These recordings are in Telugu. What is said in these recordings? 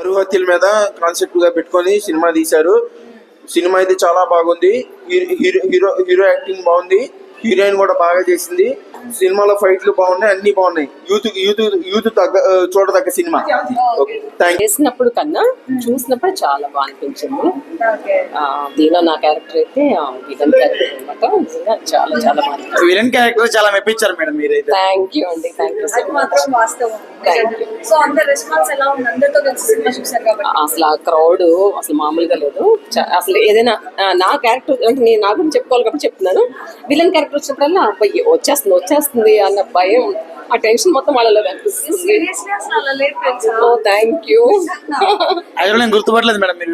పరువు హత్యల మీద కాన్సెప్ట్గా పెట్టుకొని సినిమా తీశారు. సినిమా అయితే చాలా బాగుంది. Hero hero hero hero acting బాగుంది. హీరోయిన్ కూడా బాగా చేసింది. సినిమాలో ఫైట్లు బాగున్నాయి అన్ని బాగున్నాయి. యూత్ యూత్ యూత్ తగ్గ చూడదగ్గ సినిమా. థ్యాంక్ చేసినప్పుడు కన్నా చూసినప్పుడు చాలా బాగా అనిపించింది. ఓకే. ఆ, దీనిలో నా క్యారెక్టర్ అయితే విలన్ క్యారెక్టర్ అనమాట చాలా చాలా బాగా విలన్ క్యారెక్టర్ చాలా మెప్పించారు మేడం మీరైతే. థ్యాంక్ యూ అండి thank you so much so అందరి రెస్పాన్స్ ఎలా ఉంది? అందరితో కలిసి సినిమా చూసారు కాబట్టి. అసలు ఆ క్రౌడ్ అసలు మామూలుగా లేదు. అసలు ఏదైనా నా క్యారెక్టర్ అంటే నేను నా గురించి చెప్పుకోవాలి కాబట్టి చెప్తున్నాను. విలన్ క్యారెక్టర్ వచ్చినప్పుడల్లా అబ్బాయి వచ్చేస్తుంది వచ్చేస్తుంది అన్న భయం ఆ టెన్షన్ మొత్తం వాళ్ళలో కనిపిస్తుంది. ఓ థ్యాంక్ యూ అది నేను గుర్తుపట్టలేదు మేడం మీరు.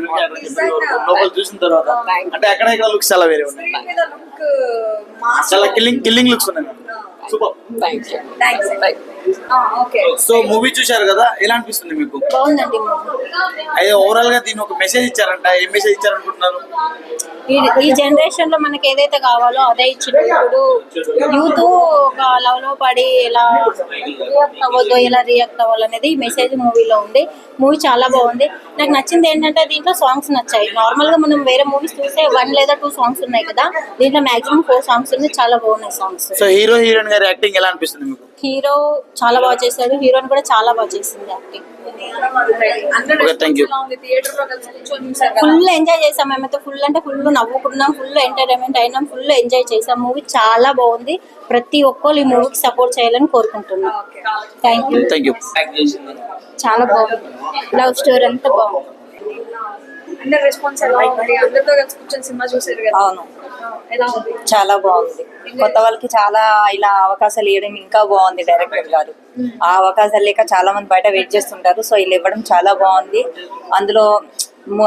లోపల చూసిన తర్వాత. You. అంటే అక్కడ ఇక్కడ లుక్స్ చాలా వేరే ఉన్నాయి. మాస్ చాలా కిల్లింగ్ కిల్లింగ్ లుక్స్ ఉన్నాయి madam. Super thank you thanks so movie చూశారు కదా? ఎలా అనిపిస్తుంది మీకు? బాగుందండి. అయితే ఓవరాల్గా దీని ఒక మెసేజ్ ఇచ్చారంట. ఏం మెసేజ్ ఇచ్చారనుకుంటున్నారు? ఈ జనరేషన్లో మనకి ఏదైతే కావాలో అదే ఇచ్చిన ఇప్పుడు యూత్ ఒక లవ్లో పడి ఎలా రియాక్ట్ అవ్వద్దు ఎలా రియాక్ట్ అవ్వాలనేది ఈ మెసేజ్ మూవీలో ఉంది. మూవీ చాలా బాగుంది. నాకు నచ్చింది ఏంటంటే దీంట్లో సాంగ్స్ నచ్చాయి. నార్మల్గా మనం వేరే మూవీస్ చూస్తే వన్ లేదా టూ సాంగ్స్ ఉన్నాయి కదా. దీంట్లో మాక్సిమం ఫోర్ సాంగ్స్ ఉన్నాయి చాలా బాగున్నాయి సాంగ్స్ సో హీరో హీరోయిన్ గారి యాక్టింగ్ ఎలా అనిపిస్తుంది మీకు? హీరో చాలా బాగా చేశాడు. హీరోయిన్ కూడా చాలా బాగా చేసింది యాక్టింగ్. ఫుల్ ఎంజాయ్ చేసాం మేమైతే. ఫుల్ అంటే ఫుల్ నవ్వుకున్నాం. ఫుల్ ఎంటర్టైన్మెంట్ అయినాం. ఫుల్ ఎంజాయ్ చేసాం మూవీ చాలా బాగుంది. ప్రతి ఒక్కరు ఈ మూవీకి సపోర్ట్ చేయాలని కోరుకుంటున్నాం. థ్యాంక్ యూ చాలా బాగుంది. లవ్ స్టోరీ అంతా బాగుంది. అందరి రెస్పాన్స్ ఎలా ఉంది అందరితో కలిసి కూర్చొని సినిమా చూసారు కదా. అవును. ఎలా ఉంది? చాలా బాగుంది. కొత్త వాళ్ళకి చాలా ఇలా అవకాశాలు ఇవ్వడం ఇంకా బాగుంది డైరెక్టర్ గారు. ఆ అవకాశాలు లేక చాలా మంది బయట వెయిట్ చేస్తుంటారు. సో వీళ్ళు ఇవ్వడం చాలా బాగుంది. అందులో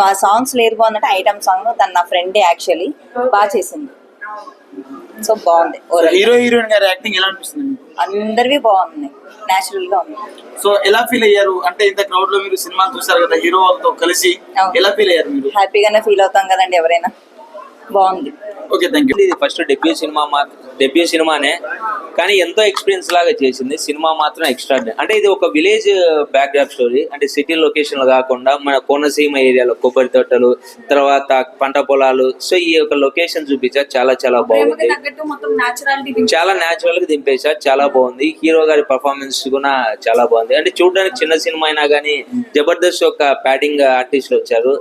ఆ సాంగ్స్ లేరు బాగుందంటే ఐటమ్ సాంగ్ తన నా ఫ్రెండే యాక్చువల్లీ బాగా చేసింది. సో బాగుంది. హీరో హీరోయిన్ గారి యాక్టింగ్ ఎలా అనిపిస్తుంది మీకు? అందరివి బాగున్నాయి న్యాచురల్గా ఉంది. సో ఎలా ఫీల్ అయ్యారు? అంటే ఇంత క్రౌడ్లో మీరు సినిమా చూసారు కదా హీరో వాళ్ళతో కలిసి. ఎలా ఫీల్ అయ్యారు మీరు? హ్యాపీగానే ఫీల్ అవుతాం కదండి ఎవరైనా. బాగుంది. ఓకే థ్యాంక్ యూ ఇది ఫస్ట్ డెబ్యూ సినిమా మా డెబ్యూ సినిమానే కానీ ఎంతో ఎక్స్పీరియన్స్ లాగా చేసింది. సినిమా మాత్రం ఎక్స్ట్రా అంటే ఇది ఒక విలేజ్ బ్యాక్ డ్రాప్ స్టోరీ అంటే సిటీ లొకేషన్ కాకుండా మన కోనసీమ ఏరియాలో కొబ్బరి తోటలు తర్వాత పంట పొలాలు. సో ఈ యొక్క లొకేషన్ చూపించా చాలా చాలా బాగుంది. చాలా న్యాచురల్గా దింపేశా చాలా బాగుంది. హీరో గారి పర్ఫార్మెన్స్ కూడా చాలా బాగుంది. అంటే చూడడానికి చిన్న సినిమా అయినా కానీ జబర్దస్త్ యొక్క ప్యాటింగ్ ఆర్టిస్టులు వచ్చారు.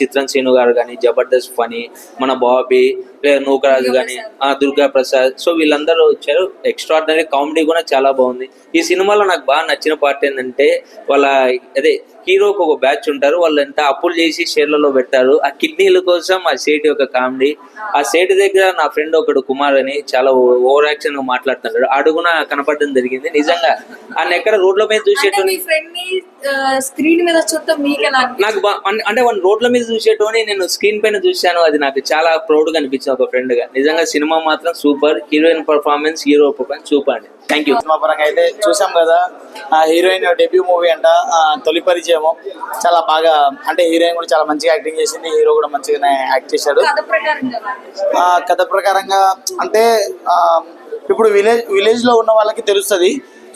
చిత్రం శ్రీను గారు కానీ జబర్దస్త్ ఫనీ మన బాబీ నూకరాజు కానీ ఆ దుర్గా ప్రసాద్ సో వీళ్ళందరూ వచ్చారు. ఎక్స్ట్రాడినరీ కామెడీ కూడా చాలా బాగుంది. ఈ సినిమాలో నాకు బాగా నచ్చిన పార్ట్ ఏంటంటే వాళ్ళ అదే హీరోకి ఒక బ్యాచ్ ఉంటారు వాళ్ళు ఎంత అప్పులు చేసి షేర్లలో పెట్టారు ఆ కిడ్నీల కోసం ఆ సేట్ యొక్క కామెడీ. ఆ సేట్ దగ్గర నా ఫ్రెండ్ ఒకడు కుమార్ అని చాలా ఓవర్ యాక్షన్గా మాట్లాడుతున్నాడు. అడుగున కనపడడం జరిగింది. నిజంగా ఆయన ఎక్కడ రోడ్ల మీద చూసేటోని స్క్రీన్ మీద? నాకు అంటే వన్ రోడ్ల మీద చూసేటోని నేను స్క్రీన్ పైన చూశాను. అది నాకు చాలా ప్రౌడ్గా అనిపించింది ఒక ఫ్రెండ్గా. నిజంగా సినిమా మాత్రం super. Heroine performance hero performance super అండి. థ్యాంక్ యూ సినిమా పరంగా అయితే చూసాం కదా ఆ హీరోయిన్ డెబ్యూ మూవీ అంట తొలి పరిచయము. చాలా బాగా అంటే హీరోయిన్ కూడా చాలా మంచిగా యాక్టింగ్ చేసింది హీరో కూడా మంచిగానే యాక్ట్ చేశాడు. కథ ప్రకారంగా అంటే ఇప్పుడు విలేజ్ విలేజ్లో ఉన్న వాళ్ళకి తెలుస్తుంది.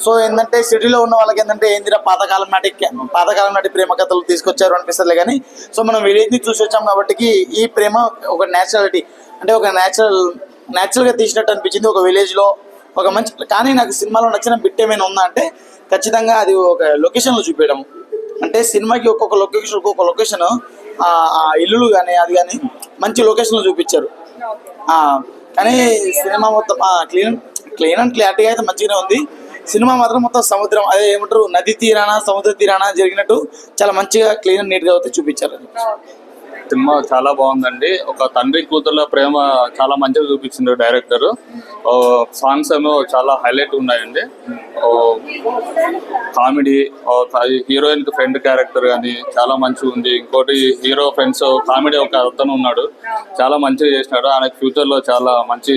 సో ఏంటంటే సిటీలో ఉన్న వాళ్ళకి ఏంటంటే ఏందిరా పాతకాలం నాటి పాతకాలం నాటి ప్రేమ కథలు తీసుకొచ్చారు అనిపిస్తుంది కానీ సో మనం విలేజ్ని చూసి వచ్చాం కాబట్టి ఈ ప్రేమ ఒక నేచురాలిటీ అంటే ఒక నేచురల్ నేచురల్గా తీసినట్టు అనిపించింది ఒక విలేజ్లో. ఒక మంచి కానీ నాకు సినిమాలో నచ్చిన బిట్ ఏమైనా ఉందా అంటే ఖచ్చితంగా అది ఒక లొకేషన్లో చూపించడం. అంటే సినిమాకి ఒక్కొక్క లొకేషన్ ఒక్కొక్క లొకేషన్ ఆ ఇల్లులు కానీ అది కానీ మంచి లొకేషన్లో చూపించారు. కానీ సినిమా మొత్తం క్లీన్ క్లీన్ అండ్ క్లారిటీగా అయితే మంచిగానే ఉంది. సినిమా మాత్రం మొత్తం సముద్రం అదే ఏమంటారు? నది తీరాన సముద్ర తీరాన జరిగినట్టు చాలా మంచిగా క్లీన్ అండ్ నీట్గా అయితే చూపించారు. సినిమా చాలా బాగుందండి. ఒక తండ్రి కూతుర్ల ప్రేమ చాలా మంచిగా చూపించింది డైరెక్టర్. సాంగ్స్ ఏమో చాలా హైలైట్ ఉన్నాయండి. కామెడీ హీరోయిన్ ఫ్రెండ్ క్యారెక్టర్ కానీ చాలా మంచిగా ఉంది. ఇంకోటి హీరో ఫ్రెండ్స్ కామెడీ ఒక అతను ఉన్నాడు. చాలా మంచిగా చేసినాడు. ఆయనకు ఫ్యూచర్లో చాలా మంచి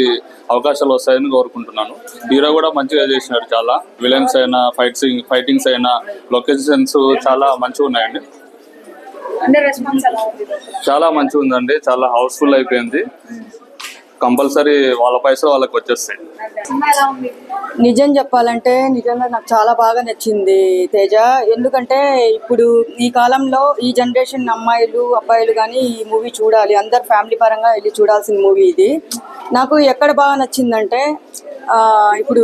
అవకాశాలు వస్తాయని కోరుకుంటున్నాను. హీరో కూడా మంచిగా చేసినాడు చాలా. విలన్స్ అయినా ఫైట్స్ ఫైటింగ్స్ అయినా లొకేషన్స్ చాలా మంచిగా ఉన్నాయండి అందరి రెస్పాన్స్ ఎలా ఉంది చాలా మంచిగా ఉందండి చాలా హౌస్ఫుల్ అయిపోయింది. కంపల్సరీ వాళ్ళ పైసలు వాళ్ళకి వచ్చేస్తాయి. నిజం చెప్పాలంటే నిజంగా నాకు చాలా బాగా నచ్చింది తేజ. ఎందుకంటే ఇప్పుడు ఈ కాలంలో ఈ జనరేషన్ అమ్మాయిలు అబ్బాయిలు కానీ ఈ మూవీ చూడాలి. అందరు ఫ్యామిలీ పరంగా వెళ్ళి చూడాల్సిన మూవీ ఇది. నాకు ఎక్కడ బాగా నచ్చిందంటే ఇప్పుడు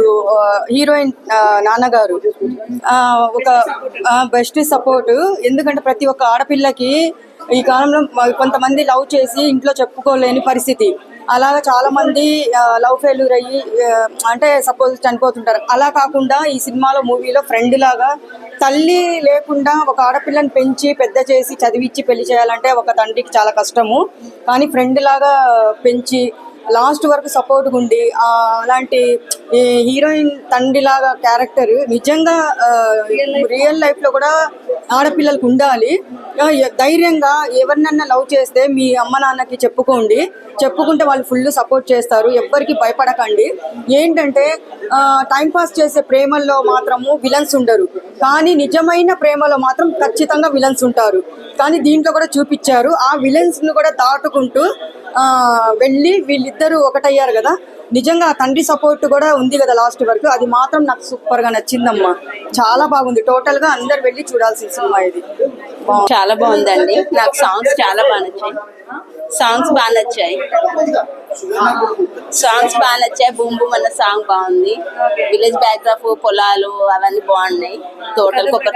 హీరోయిన్ నాన్నగారు ఒక బెస్ట్ సపోర్ట్. ఎందుకంటే ప్రతి ఒక్క ఆడపిల్లకి ఈ కాలంలో కొంతమంది లవ్ చేసి ఇంట్లో చెప్పుకోలేని పరిస్థితి. అలాగా చాలామంది లవ్ ఫెయిల్యూర్ అయ్యి అంటే సపోజ్ చనిపోతుంటారు. అలా కాకుండా ఈ సినిమాలో మూవీలో ఫ్రెండ్ లాగా తల్లి లేకుండా ఒక ఆడపిల్లని పెంచి పెద్ద చేసి చదివిచ్చి పెళ్ళి చేయాలంటే ఒక తండ్రికి చాలా కష్టము. కానీ ఫ్రెండ్ లాగా పెంచి లాస్ట్ వరకు సపోర్ట్గా ఉండి అలాంటి హీరోయిన్ తండ్రిలాగా క్యారెక్టర్ నిజంగా రియల్ లైఫ్లో కూడా ఆడపిల్లలకు ఉండాలి. ధైర్యంగా ఎవరినన్నా లవ్ చేస్తే మీ అమ్మ నాన్నకి చెప్పుకోండి. చెప్పుకుంటే వాళ్ళు ఫుల్ సపోర్ట్ చేస్తారు. ఎవ్వరికి భయపడకండి. ఏంటంటే టైంపాస్ చేసే ప్రేమల్లో మాత్రము విలన్స్ ఉండరు. కానీ నిజమైన ప్రేమలో మాత్రం ఖచ్చితంగా విలన్స్ ఉంటారు. కానీ దీంట్లో కూడా చూపించారు. ఆ విలన్స్ను కూడా దాటుకుంటూ వెళ్ళి వీళ్ళిద్దరూ ఒకటయ్యారు కదా. నిజంగా తండ్రి సపోర్ట్ కూడా ఉంది కదా లాస్ట్ వరకు. అది మాత్రం నాకు సూపర్గా నచ్చిందమ్మా. చాలా బాగుంది. టోటల్గా అందరు వెళ్ళి చూడాల్సిన సినిమా ఇది. చాలా బాగుందండి. నాకు సాంగ్స్ చాలా బాగా నచ్చాయి. సాంగ్స్ బాగా నచ్చాయి. సాంగ్స్ బాగా నచ్చాయి. బూమ్ బూమ్ అన్న సాంగ్ బాగుంది. విలేజ్ బ్యాక్గ్రాఫ్ పొలాలు అవన్నీ బాగున్నాయి. టోటల్ ఒక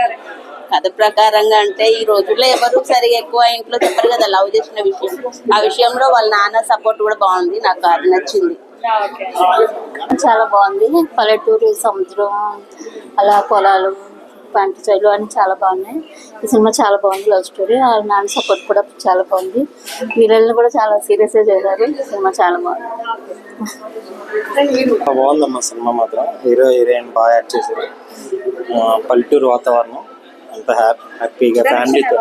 కథ ప్రకారంగా అంటే ఈ రోజుల్లో ఎవరు సరిగా ఎక్కువ ఇంట్లో చెప్పరు కదా లవ్ చేసిన విషయం. ఆ విషయంలో వాళ్ళ నాన్న సపోర్ట్ కూడా బాగుంది. నాకు అది నచ్చింది. చాలా బాగుంది. పల్లెటూరు సముద్రం అలా పొలాలు పంట చెట్లు అన్ని చాలా బాగున్నాయి. ఈ సినిమా చాలా బాగుంది లవ్ స్టోరీ. ఆ నాన్న సపోర్ట్ కూడా చాలా బాగుంది. వీళ్ళని కూడా చాలా సీరియస్గా చేశారు. సినిమా చాలా బాగుంది. బాగుందమ్మా సినిమా మాత్రం. హీరో హీరోయిన్ బాగా యాక్ట్ చేశారు. పల్లెటూరు వాతావరణం. అంత హ్యాపీ హ్యాపీగా ఫ్యామిలీతో.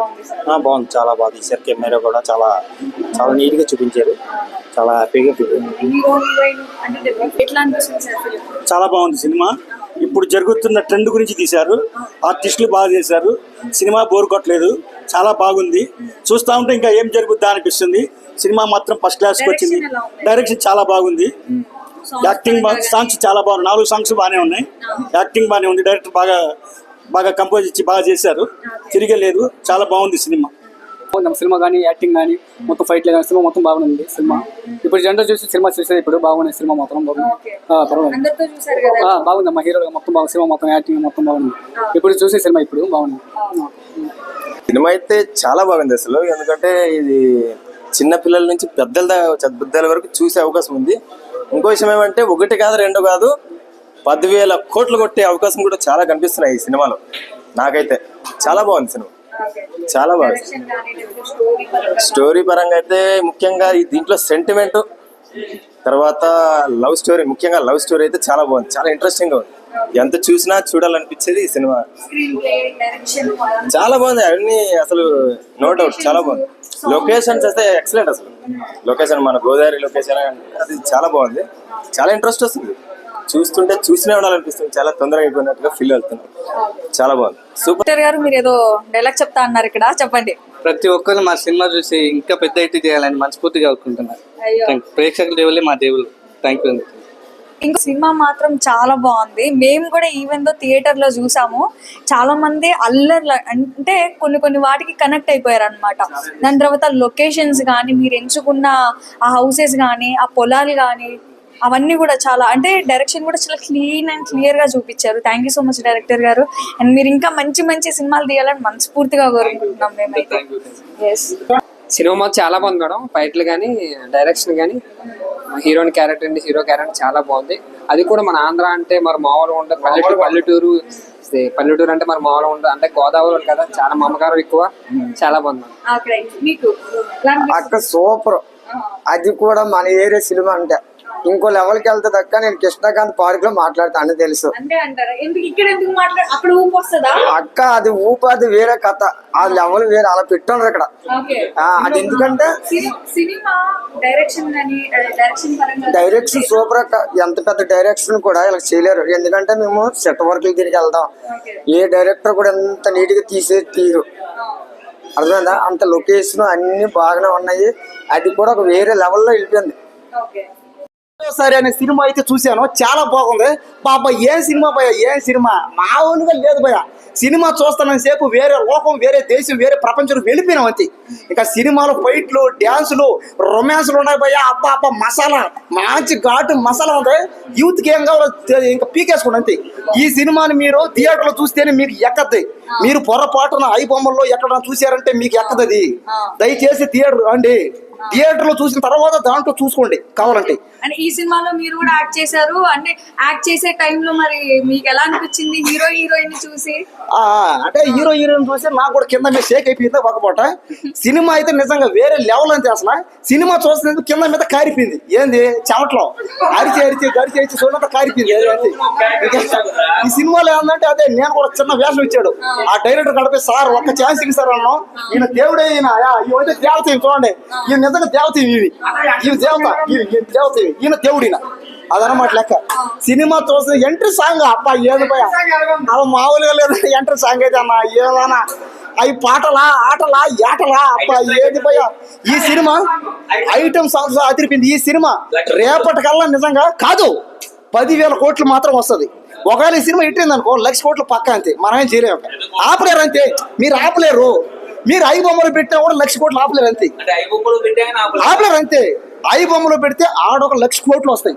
బాగుంది చాలా బాగా తీశారు కెమెరా కూడా చాలా చాలా నీట్గా చూపించారు. చాలా హ్యాపీగా చాలా బాగుంది సినిమా. ఇప్పుడు జరుగుతున్న ట్రెండ్ గురించి తీశారు. ఆర్టిస్టులు బాగా చేశారు. సినిమా బోర్ కొట్టలేదు. చాలా బాగుంది. చూస్తా ఉంటే ఇంకా ఏం జరుగుద్దా అనిపిస్తుంది. సినిమా మాత్రం ఫస్ట్ క్లాస్కి వచ్చింది. డైరెక్షన్ చాలా బాగుంది. యాక్టింగ్ సాంగ్స్ చాలా బాగున్నాయి. నాలుగు సాంగ్స్ బాగానే ఉన్నాయి. యాక్టింగ్ బాగానే ఉంది. డైరెక్టర్ బాగా బాగా కంపోజ్ ఇచ్చి బాగా చేశారు. తిరగలేదు. చాలా బాగుంది సినిమా. సినిమా కానీ యాక్టింగ్ కానీ మొత్తం ఫైట్ కానీ సినిమా మొత్తం బాగుంది సినిమా. ఇప్పుడు జనరల్ చూసి సినిమా చూసేది ఇప్పుడు బాగుంది సినిమా మొత్తం బాగుంది. ఆ, పర్వాలేదు. అందరితో చూసారు కదా ఆ, బాగుంది మా హీరో మొత్తం బాగుంది. సినిమా మొత్తం యాక్టింగ్ మొత్తం బాగుంది. ఇప్పుడు చూసే సినిమా ఇప్పుడు బాగుంది. సినిమా అయితే చాలా బాగుంది అసలు. ఎందుకంటే ఇది చిన్న పిల్లల నుంచి పెద్దల దా- పెద్దల వరకు చూసే అవకాశం ఉంది. ఇంకో విషయం ఏమంటే ఒకటి కాదు రెండు కాదు. పదివేల కోట్లు కొట్టే అవకాశం కూడా చాలా కనిపిస్తున్నాయి ఈ సినిమాలో. నాకైతే చాలా బాగుంది సినిమా. చాలా బాగుంది. స్టోరీ పరంగా అయితే ముఖ్యంగా ఈ దీంట్లో సెంటిమెంట్ తర్వాత లవ్ స్టోరీ ముఖ్యంగా లవ్ స్టోరీ అయితే చాలా బాగుంది. చాలా ఇంట్రెస్టింగ్ ఉంది. ఎంత చూసినా చూడాలనిపించేది ఈ సినిమా. చాలా బాగుంది. అవన్నీ అసలు నో డౌట్ చాలా బాగుంది. లొకేషన్స్ అయితే ఎక్సలెంట్ అసలు. లొకేషన్ మన గోదావరి లొకేషన్ అది చాలా బాగుంది. చాలా ఇంట్రెస్ట్ వస్తుంది. చూస్తుంటే చూస్తూనే ఉండాలనిపిస్తుంది. చాలా తొందరగా అయిపోయినట్టుగా ఫీల్ అవుతున్నాం చాలా బాగుంది. సూపర్ గారు మీరు ఏదో డైలాగ్ చెప్తా అన్నారు ఇక్కడ. చెప్పండి. ప్రతి ఒక్కరు మా సినిమా చూసి ఇంకా పెద్ద ఎట్టి చేయాలని మనస్ఫూర్తిగా you. ప్రేక్షకుల దేవులే మా దేవులు థ్యాంక్ యూ ఇంకో సినిమా మాత్రం చాలా బాగుంది. మేము కూడా ఈవెన్ దో థియేటర్లో చూసాము చాలా మంది అల్లర్ల అంటే కొన్ని కొన్ని వాటికి కనెక్ట్ అయిపోయారు అనమాట దాని తర్వాత లొకేషన్స్ కానీ మీరు ఎంచుకున్న ఆ హౌసెస్ కానీ ఆ పొలాలు కానీ అవన్నీ కూడా చాలా అంటే డైరెక్షన్ కూడా చాలా క్లీన్ అండ్ క్లియర్గా చూపించారు. Thank you so much director గారు. అండ్ మీరు ఇంకా మంచి మంచి సినిమాలు తీయాలని మనస్ఫూర్తిగా కోరుకుంటున్నాం మేమైతే. ఎస్ సినిమా చాలా బాగుంది మేడం. ఫైట్లు కానీ డైరెక్షన్ కానీ హీరోయిన్ క్యారెక్టర్ అండి హీరో క్యారెక్టర్ చాలా బాగుంది. అది కూడా మన ఆంధ్ర అంటే మరి మామూలుగా ఉంటుంది పల్లెటూరు పల్లెటూరు పల్లెటూరు అంటే మరి మామూలుగా ఉంటుంది అంటే గోదావరి కదా చాలా మమకారం ఎక్కువ. చాలా బాగుంది? అక్క సూపర్. అది కూడా మన ఏరియా సినిమా అంటే. ఇంకో లెవెల్కి వెళ్తుంది అక్క. నేను కృష్ణకాంత్ పార్క్లో మాట్లాడతాను తెలుసు మాట్లాడ అక్కడ ఊపు అక్క అది వేరే కథ. ఆ లెవెల్ వేరే అలా పెట్టున్నారు ఇక్కడ. ఆ, అది ఎందుకంటే డైరెక్షన్ సూపర్ అక్క. ఎంత పెద్ద డైరెక్షన్ కూడా ఇలా చేయలేరు. ఎందుకంటే మేము సెట్ వర్క్ తిరిగి వెళ్దాం ఏ డైరెక్టర్ కూడా ఎంత నీట్గా తీసే తీరు. అర్థమైందా? అంత లొకేషన్ అన్ని బాగానే ఉన్నాయి. అది కూడా ఒక వేరే లెవెల్లో వెళ్ళిపోయింది. సరే అనే సినిమా అయితే చూశాను. చాలా బాగుంది. బాబా ఏం సినిమా భయ ఏం సినిమా? మామూలుగా లేదు భయ సినిమా చూస్తున్న సేపు వేరే లోకం వేరే దేశం వేరే ప్రపంచం వెళ్ళిపోయినాం అంతే. ఇంకా సినిమాలు ఫైట్లు డ్యాన్సులు రొమాన్స్లు ఉన్నాయి భయ అబ్బా అబ్బా మసాలా. మంచి ఘాటు మసాలా ఉంది. యూత్కి ఏం కావాలో ఇంకా పీకేసుకోండి అంతే. ఈ సినిమాని మీరు థియేటర్లో చూస్తేనే మీకు ఎక్కద్ది. మీరు పొరపాటున ఐ బొమ్మల్లో ఎక్కడ చూసారంటే మీకు ఎక్కదది దయచేసి థియేటర్ రండి. థియేటర్లో చూసిన తర్వాత దాంట్లో చూసుకోండి కావాలంటే. అంటే ఈ సినిమాలో మీరు కూడా యాక్ట్ చేశారు అంటే యాక్ట్ చేసే టైంలో మరి మీకు ఎలా అనిపించింది హీరో హీరోయిన్ చూసి? ఆ, అంటే హీరో హీరోయిన్ చూసి నాకు కూడా కింద మీద షేక్ అయిపోయింది ఒక పూట సినిమా అయితే నిజంగా వేరే లెవెల్ అంతే అసలు. సినిమా చూస్తున్నందుకు కింద మీద కారిపోయింది. ఏంది? చెమట్లో. అరిచి అరిచి గరిచి అరిచి చూడంత కారిపోయింది. ఈ సినిమాలో ఏంటంటే అదే నేను కూడా చిన్న వేషం ఇచ్చాడు. ఆ డైరెక్టర్ గడిపే సార్ ఒక్క ఛాన్స్ సార్ అన్నాం. ఈయన దేవుడే ఈయన యా, ఈయన దేవత చూడండి. ఈయన నిజంగా దేవత ఇవి. ఇవి దేవత ఇవి దేవత ఈయన. ఈయన అదనమాట లెక్క. సినిమా చూస్తే ఎంట్రీ సాంగ్ అప్ప ఏది భయ. అలా మామూలుగా లేదు ఎంట్రీ సాంగ్ అయితే అన్న ఏదన్నా. అవి పాటలా ఆటలా ఏటలా అప్ప ఏది భయ. ఈ సినిమా ఐటమ్ సాంగ్స్ అదిరిపింది ఈ సినిమా రేపటికల్లా నిజంగా కాదు. పదివేల కోట్లు మాత్రం వస్తుంది. ఒకవేళ ఈ సినిమా ఇట్టింది అనుకో లక్ష కోట్లు పక్క అంతే. మనం ఏం చేయలేము ఆపలేరు అంతే. మీరు ఆపలేరు. మీరు ఐ బొమ్మలు పెట్టినా కూడా లక్ష కోట్లు ఆపలేరు అంతే. ఆపలేరు. అంతే. ఐ బొమ్మలు పెడితే ఆడొక లక్ష కోట్లు వస్తాయి.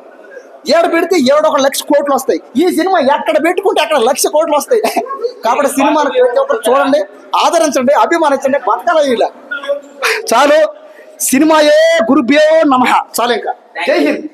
ఏడు పెడితే ఏడొక లక్ష కోట్లు వస్తాయి. ఈ సినిమా ఎక్కడ పెట్టుకుంటే అక్కడ లక్ష కోట్లు వస్తాయి. కాబట్టి సినిమాను ప్రతి ఒక్కరు చూడండి ఆదరించండి అభిమానించండి బతకాల ఇలా చాలు. సినిమాయే గురుభ్యో నమ. చాలు ఇంకా. జై హింద్.